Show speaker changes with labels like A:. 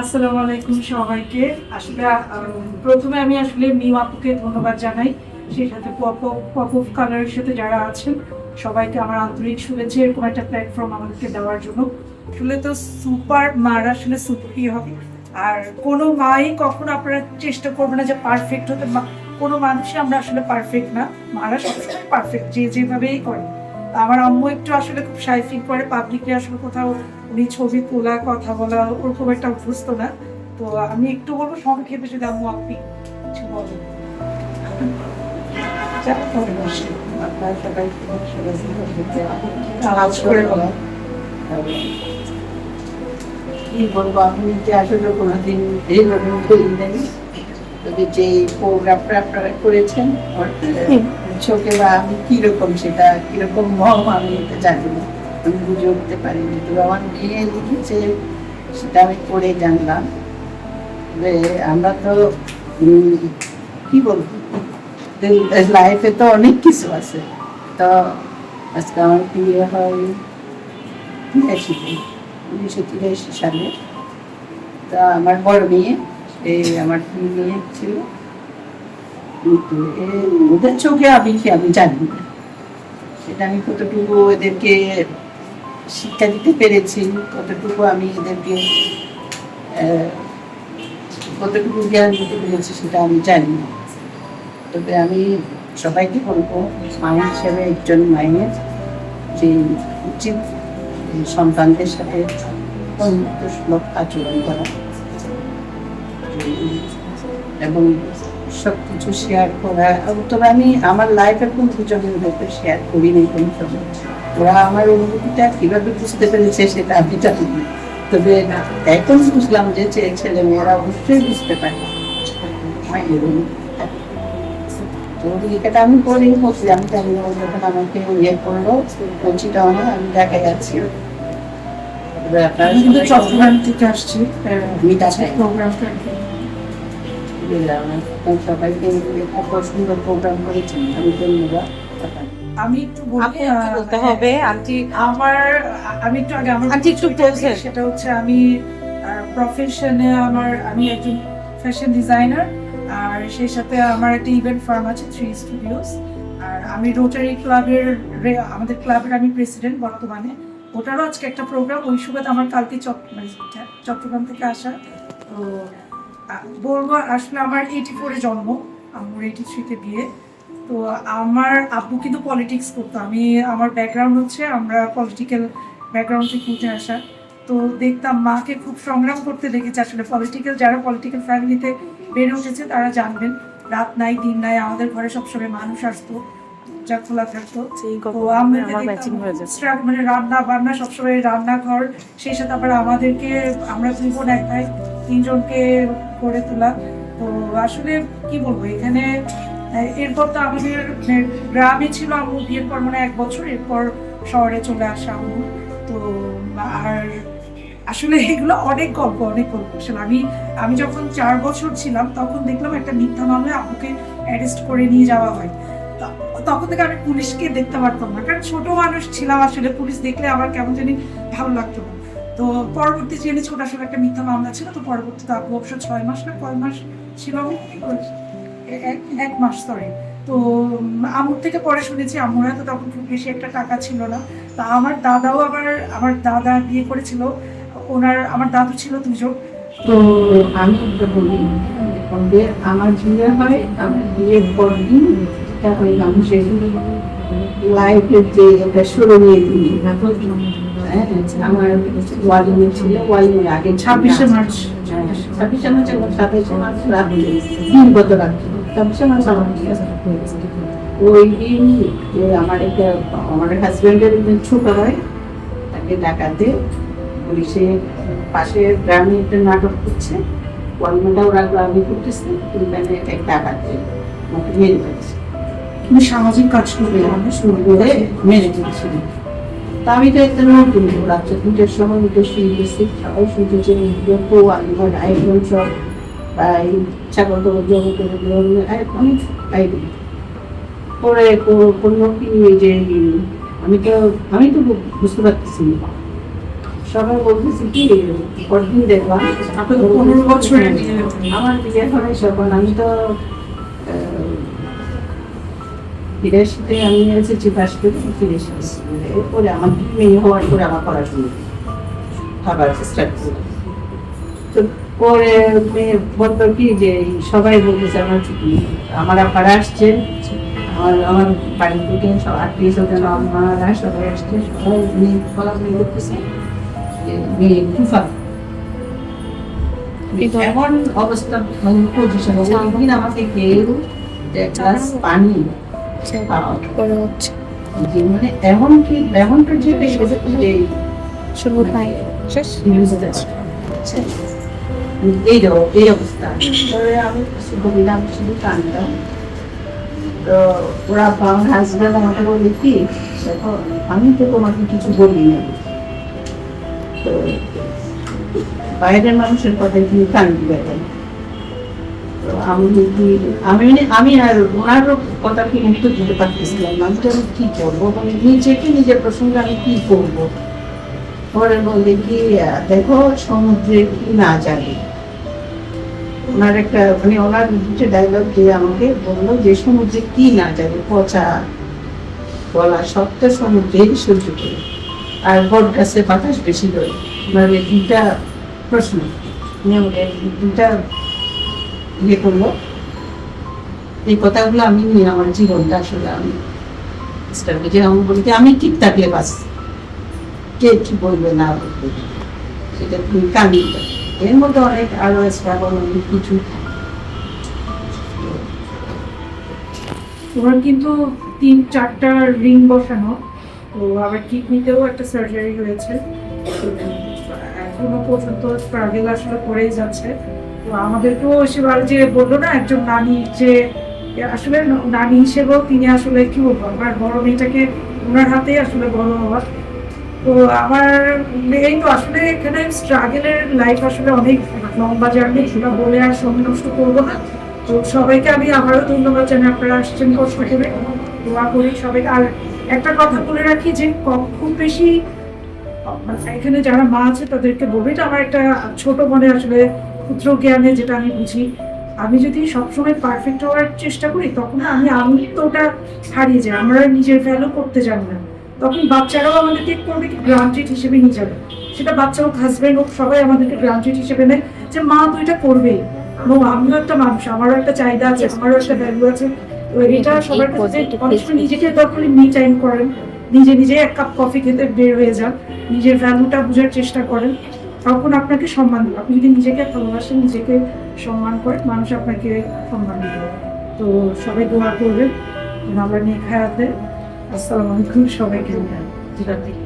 A: আসসালামু আলাইকুম সবাইকে। আসলে প্রথমে আমি আসলে মিউ আপুকে ধন্যবাদ জানাই। সেই সাথে পপ কালারের সাথে যারা আছেন, সবাইকে আমার আন্তরিক শুভেচ্ছা, এরকম একটা প্ল্যাটফর্ম আমাদেরকে দেওয়ার জন্য। আসলে তো সুপার মার, আসলে হবে। আর কোনো মাই কখনো আপনারা চেষ্টা করবে না যে পারফেক্ট হতে কোনো মানুষই আমরা আসলে পারফেক্ট না। মারা সবসময় পারফেক্ট যে যেভাবেই করে। আমার আম্মু একটু আসলে খুব সাই ফিল করে পাবলিকলি আসলে কোথাও উনি ছবি তোলা, কথা বলা ওরকম একটা অভ্যস্ত না। তো আমি একটু বলব সংক্ষেপে যদি আম্মু আপনি কিছু বলেন।
B: কি বলব যে আসলে কোনোদিন এইভাবে যে প্রোগ্রামটা আপনারা করেছেন চোখে বা আমি কীরকম সেটা, কীরকম মম আমি এটা জানি না। আমি বুঝে উঠতে পারিনি। তবে আমার মেয়ে লিখেছে, সেটা আমি পড়ে জানলাম। যে আমরা তো কি বলব? লাইফে তো অনেক কিছু আছে। তো আজকে আমার বিয়ে হয় তিরাশিতে উনিশশো তিরাশি সালে। তা আমার বড় মেয়ে, সে আমার মেয়ে ছিল। ওদের চোখে আমি কি, আমি জানি না। সেটা আমি কতটুকু এদেরকে শিক্ষা দিতে পেরেছি, কতটুকু আমি এদেরকে কতটুকু জ্ঞান দিতে পেরেছি সেটা আমি জানি না। তবে আমি সবাইকে বলব মায়ের হিসেবে একজন মায়ের যে উচিত সন্তানদের সাথে সুলভ আচরণ করা। এবং সব কিছু শেয়ার করা। তবে আমি আমার লাইফের কোনো দুজনের ব্যাপারে শেয়ার করি নাই কোনো সময়। ওরা আমার অনুভূতিটা কীভাবে বুঝতে পেরেছে সেটা আমি জানি না। তবে এখন বুঝলাম যে ছেলে মেয়েরা অবশ্যই বুঝতে পারে। মায়ের অনুভূতিটা তো এটা আমি করি বলছি আমি জানি যখন আমাকে ইয়ে করল বলছিটা আমার আমি ঢাকায় আছি। এবার আপনারা
A: আমি কিন্তু চট্টগ্রাম থেকে আসছি।
B: আমি ঢাকায়।
A: প্রোগ্রামটা
B: প্রোগ্রাম করেছেন আমি ধন্যবাদ
A: আমি একটু
C: বলতে হবে আন্টি
A: আমার আমি একটু আগে আমার
C: আন্টি একটু বলছেন।
A: সেটা হচ্ছে আমি প্রফেশনে আমার আমি একজন ফ্যাশন ডিজাইনার আর সেই সাথে আমার একটা ইভেন্ট ফার্ম আছে থ্রি স্টুডিওস আর আমি রোটারি ক্লাবের আমাদের ক্লাবের আমি প্রেসিডেন্ট বর্তমানে। ওটারও আজকে একটা প্রোগ্রাম ওই সুবাদ আমার কালকে চট- মানে চট্টগ্রাম থেকে আসা। তো বলব আসলে আমার এইটি ফোরে জন্ম আমার এইটি থ্রিতে বিয়ে। তো আমার আব্বু কিন্তু পলিটিক্স করতো। আমি আমার ব্যাকগ্রাউন্ড হচ্ছে আমরা পলিটিক্যাল ব্যাকগ্রাউন্ড থেকে উঠে আসা। তো দেখতাম মাকে খুব সংগ্রাম করতে দেখেছি। আসলে পলিটিক্যাল যারা পলিটিক্যাল ফ্যামিলিতে বেড়ে উঠেছে তারা জানবেন রাত নাই দিন নাই আমাদের ঘরে সবসময় মানুষ আসতো যা খোলা থাকতো। তো আমরা মানে রান্না বান্না সবসময় রান্নাঘর সেই সাথে আবার আমাদেরকে আমরা দুই বোন এক ভাই তিনজনকে করে তোলা। তো আসলে কি বলব, এখানে এরপর তো আমাদের গ্রামে ছিল আম্মু বিয়ের পর মানে এক বছর, এরপর শহরে চলে আসা আম্মু। তো আর আসলে এগুলো অনেক গল্প অনেক গল্প। আসলে আমি আমি যখন চার বছর ছিলাম, তখন দেখলাম একটা মিথ্যা মামলায় আব্বুকে অ্যারেস্ট করে নিয়ে যাওয়া হয়। তখন থেকে আমি পুলিশকে দেখতে পারতাম না, কারণ ছোট মানুষ ছিলাম আসলে, পুলিশ দেখলে আমার কেমন জানি ভালো লাগতো না। তো পরবর্তী জেনে ছোট আসলে একটা মিথ্যা মামলা ছিল তো পরবর্তীতে আব্বু অবশ্য ছয় মাস না কয় মাস ছিল এক- এক মাস সরি তো আমুর থেকে পরে শুনেছি আম্মুর হাতে তখন খুব বেশি একটা টাকা ছিল না। তা আমার দাদাও আবার আমার দাদা বিয়ে করেছিল ওনার আমার দাদু ছিল দুজন।
B: তো আমি একটা বলি আমার বিয়ে হয় আমার বিয়ের পর দিন হয় মানুষের লাইফের যে একটা শুরু নিয়ে দিই। হ্যাঁ, আমার ওয়ালিমে ছিল ওয়ালিমের আগে
A: ছাব্বিশে মার্চ।
B: হ্যাঁ, ছাব্বিশে মার্চ এবং সাতাইশে মার্চ রাত দিন গত রাত? ছাব্বিশে মার্চ আমার। ওই দিন আমার একটা আমার হাজবেন্ডের ছোট হয় তাকে ডাকাতে পুলিশে পাশে গ্রামে একটা নাটক করছে। ওয়ালমেন্টা ওরা গ্রামে করতেছে ওইখানে এক ডাকাতে আমাকে মেরে ফেলছে।
A: সামাজিক কাজ করবে
B: করে মেরে তা আমি তো একটা রাত্রে দুটোর সময় সবাই শুনতেছে যত সব ছাগল টাগল জমি করে অনেক আয়োজন পরে করল কি এই যে আমি তো আমি তো বুঝতে পারতেছি না। সবাই বলতেছি কি
A: পনেরো বছরের
B: আমার বিয়ে আমি তো বিদেশিতে আমি এসেছি ফার্স্ট ফিরে এসেছি। এরপরে আমার মেয়ে হওয়ার পরে আমার পড়াশুনো খাবার স্টার্ট করলাম তো পরে মেয়ে বলতো কি যে সবাই বলতেছে আমার আমার আপারা আসছেন আমার আমার বাড়ি থেকে সব আত্মীয় স্বজন আমারা সবাই আসছে সবাই মেয়ে বলাবলি করতেছে যে মেয়ে তুফা এমন অবস্থা মানে পজিশন আমাকে কেউ গ্লাস পানি খাওয়াও।
C: করে হচ্ছে।
B: যে এমন কি এমন তো যে যে
C: শুরু নাই। শেষ?
B: এই এই অবস্থা। তবে আমি কিছু বললাম শুধু কান্দা তো ওরা আমার হাজব্যান্ড আমাকে বলে কি? দেখো আমি তো তোমাকে কিছু বলি না তো বাইরের মানুষের কথায় তুমি কান্দি তো আমি যদি, আমি আর ওনারও কথা কি দিতে পারতেছিলাম না। আমি কি করব? মানে নিজেকে, নিজের প্রসঙ্গে আমি কি করব? পরে বললে কি, দেখো, সমুদ্রে কি না জানি। ওনার একটা মানে ওনার দুটো ডায়লগ আমাকে বলল যে, সমুদ্রে কি না জানি, পচা গলা, সবটা সমুদ্রে সহ্য করে। আর বট গাছে বাতাস বেশি ওনার এই দুইটা প্রশ্ন। উনি আমাকে দুইটা ইয়ে করল এই কথাগুলো আমি আমার জীবনটা আসলে আমি যে আমি বলি যে আমি ঠিক থাকলে বাস। কে কি বলবে না বলবে? সেটা তুমি কান্দি এর মধ্যে অনেক আরও স্ট্রাগল অনেক কিছু
A: ওনার কিন্তু তিন, চারটা রিং বসানো। তো আবার কিডনিতেও একটা সার্জারি হয়েছে। এখনও পর্যন্ত স্ট্রাগল আসলে করেই যাচ্ছে। তো আমাদেরকেও সেবার যে বলল না, একজন নানি যে আসলে নানি হিসেবেও তিনি আসলে কি বলব, আমার বড় মেয়েটাকে ওনার হাতেই আসলে বড় হওয়ার তো আমার এই তো আসলে এখানে স্ট্রাগেলের লাইফ আসলে অনেক লম্বা জার্নি সেটা বলে আর সময় নষ্ট করব না। তো সবাইকে আমি আবারও ধন্যবাদ জানাই, আপনারা আসছেন কষ্ট করে। দোয়া করি সবাই আর একটা কথা বলে রাখি যে খুব বেশি এখানে যারা মা আছে তাদেরকে বলব আমার একটা ছোট মনে আসলে ক্ষুদ্র জ্ঞানে যেটা আমি বুঝি আমি যদি সবসময় পারফেক্ট হওয়ার চেষ্টা করি তখন আমি আমিত্বটা হারিয়ে যাই। আমরা নিজের ভ্যালু করতে জানি না। তখন বাচ্চারাও আমাদেরকে করবে কি গ্রান্টেড হিসেবে নিয়ে যাবে। সেটা বাচ্চা হোক হাজব্যান্ড হোক সবাই আমাদেরকে গ্রান্টেড হিসেবে নেয় যে মা তো এটা করবেই। এবং আমিও একটা মানুষ আমারও একটা চাহিদা আছে আমারও একটা ভ্যালু আছে। এটা সবার কাছে অনেক নিজেকে দরকার মি টাইম করেন। নিজে নিজে এক কাপ কফি খেতে বের হয়ে যান। নিজের ভ্যালুটা বোঝার চেষ্টা করেন। তখন আপনাকে সম্মান দেবে। আপনি যদি নিজেকে ভালোবাসেন, নিজেকে সম্মান করেন, মানুষ আপনাকে সম্মান দেবে। তো সবাই দোয়া করবে আমরা নিয়ে খায়াতে আসসালামু আলাইকুম সবাইকে। যেটা থেকে